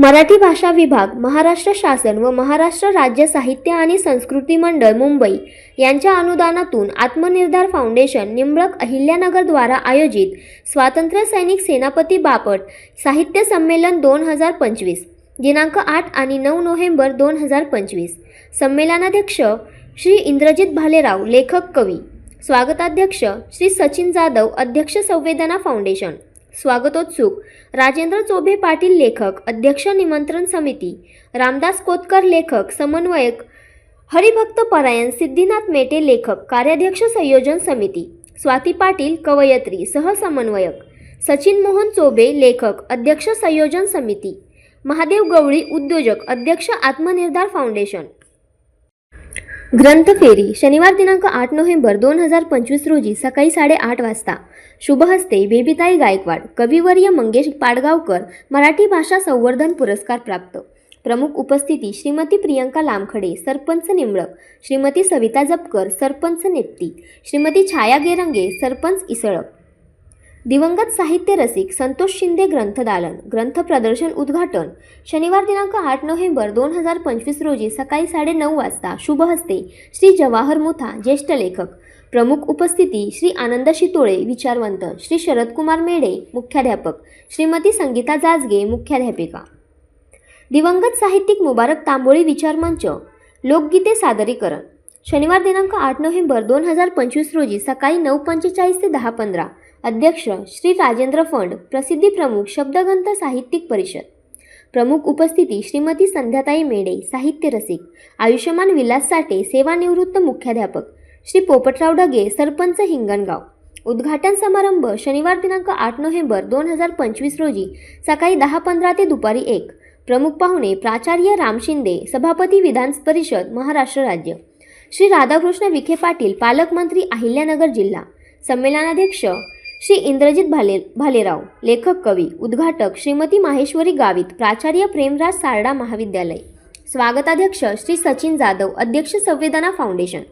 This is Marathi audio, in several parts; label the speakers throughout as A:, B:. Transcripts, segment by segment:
A: मराठी भाषा विभाग महाराष्ट्र शासन व महाराष्ट्र राज्य साहित्य आणि संस्कृती मंडळ मुंबई यांच्या अनुदानातून आत्मनिर्धार फाउंडेशन निंबळक अहिल्यानगरद्वारा आयोजित स्वातंत्र्य सैनिक सेनापती बापट साहित्य संमेलन दोन हजार पंचवीस दिनांक आठ आणि नऊ नोव्हेंबर दोन हजार पंचवीस. संमेलनाध्यक्ष श्री इंद्रजित भालेराव लेखक कवी. स्वागताध्यक्ष श्री सचिन जाधव अध्यक्ष संवेदना फाउंडेशन. स्वागतोत्सुक. राजेंद्र चोभे पाटील लेखक अध्यक्ष निमंत्रण समिती. रामदास कोतकर लेखक समन्वयक. हरिभक्त परायण सिद्धिनाथ मेटे लेखक कार्याध्यक्ष संयोजन समिती. स्वाती पाटील कवयत्री सहसमन्वयक सचिन मोहन चोबे लेखक अध्यक्ष संयोजन समिती. महादेव गवळी उद्योजक अध्यक्ष आत्मनिर्धार फाउंडेशन. ग्रंथ फेरी शनिवार दिनांक आठ नोव्हेंबर दोन हजार पंचवीस रोजी सकाळी साडेआठ वाजता. शुभहस्ते बेबीताई गायकवाड कविवर्य मंगेश पाडगावकर मराठी भाषा संवर्धन पुरस्कार प्राप्त. प्रमुख उपस्थिती श्रीमती प्रियंका लामखडे सरपंच निंबळक श्रीमती सविता जपकर सरपंच नेप्ती श्रीमती छाया गेरंगे सरपंच इसळक. दिवंगत साहित्य रसिक संतोष शिंदे ग्रंथदालन ग्रंथ प्रदर्शन उद्घाटन शनिवार दिनांक आठ नोव्हेंबर दोन हजार पंचवीस रोजी सकाळी साडेनऊ वाजता शुभ हस्ते श्री जवाहर मुथा ज्येष्ठ लेखक. प्रमुख उपस्थिती श्री आनंद शितोळे विचारवंत श्री शरदकुमार मेढे मुख्याध्यापक. श्रीमती संगीता जाजगे मुख्याध्यापिका. दिवंगत साहित्यिक मुबारक तांबोळी विचारमंच लोकगीते सादरीकरण. शनिवार दिनांक आठ नोव्हेंबर दोन हजार पंचवीस रोजी सकाळी नऊ पंचेचाळीस ते दहा पंधरा अध्यक्ष श्री राजेंद्र फंड प्रसिद्धी प्रमुख शब्दग्रंथ साहित्यिक परिषद. प्रमुख उपस्थिती श्रीमती संध्याताई मेडे साहित्य रसिक आयुष्यमान विलास साठे सेवानिवृत्त मुख्याध्यापक श्री पोपटराव ढगे सरपंच हिंगणगाव. उद्घाटन समारंभ शनिवार दिनांक आठ नोव्हेंबर दोन हजार पंचवीस रोजी सकाळी दहा पंधरा ते दुपारी एक. प्रमुख पाहुणे प्राचार्य राम शिंदे सभापती विधान परिषद महाराष्ट्र राज्य. श्री राधाकृष्ण विखे पाटील पालकमंत्री अहिल्यानगर जिल्हा. संमेलनाध्यक्ष श्री इंद्रजित भाले भालेराव लेखक कवी उद्घाटक श्रीमती माहेश्वरी गावित प्राचार्य प्रेमराज सारडा महाविद्यालय. स्वागताध्यक्ष श्री सचिन जाधव अध्यक्ष Samvedana foundation.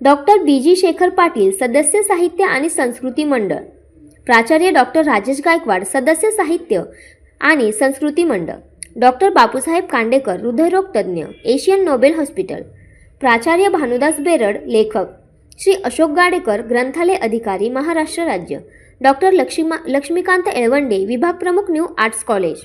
A: Doctor B G Shekhar Patil सदस्य साहित्य आणि संस्कृती मंडळ. प्राचार्य डॉक्टर राजेश गायकवाड सदस्य साहित्य आणि संस्कृती मंडळ. डॉक्टर बापूसाहेब कांडेकर हृदयरोग तज्ज्ञ एशियन नोबेल हॉस्पिटल. प्राचार्य भानुदास बेरड लेखक. श्री अशोक गाडेकर ग्रंथालय अधिकारी महाराष्ट्र राज्य. डॉक्टर लक्ष्मी लक्ष्मीकांत एळवंडे विभाग प्रमुख न्यू आर्ट्स कॉलेज.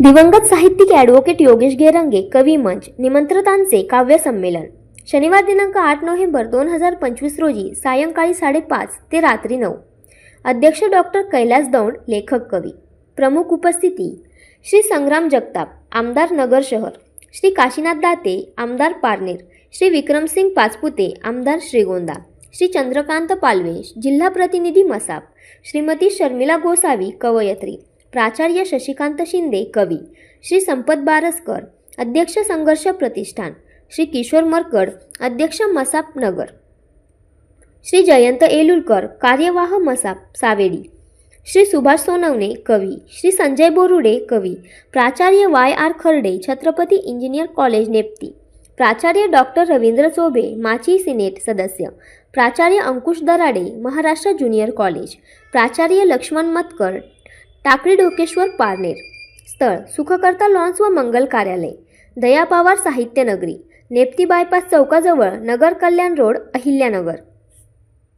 A: दिवंगत साहित्यिक ॲडव्होकेट योगेश गेरंगे कवी मंच निमंत्रितांचे काव्य संमेलन. शनिवार दिनांक आठ नोव्हेंबर दोन हजार पंचवीस रोजी सायंकाळी साडेपाच ते रात्री नऊ. अध्यक्ष डॉक्टर कैलास दौंड लेखक कवी. प्रमुख उपस्थिती श्री संग्राम जगताप आमदार नगर शहर. श्री काशीनाथ दाते आमदार पारनेर. श्री विक्रमसिंग पाचपुते आमदार श्रीगोंदा श्री चंद्रकांत पालवे जिल्हा प्रतिनिधी मसाप श्रीमती शर्मिला गोसावी कवयत्री प्राचार्य शशिकांत शिंदे कवी श्री संपत बारसकर अध्यक्ष संघर्ष प्रतिष्ठान श्री किशोर मरकड अध्यक्ष मसाप नगर श्री जयंत एलुलकर कार्यवाह मसाप सावेडी श्री सुभाष सोनवणे कवी श्री संजय बोरुडे कवी प्राचार्य Y R Kharde Chhatrapati engineer college Nepti प्राचार्य डॉक्टर रवींद्र चोबे माची सिनेट सदस्य. प्राचार्य अंकुश दराडे महाराष्ट्र ज्युनियर कॉलेज. प्राचार्य लक्ष्मण मतकर टाकळी ढोकेश्वर पारनेर. स्थळ सुखकर्ता लॉन्स व मंगल कार्यालय. दया पवार साहित्य नगरी. नेप्ती बायपास चौकाजवळ नगर कल्याण रोड अहिल्यानगर.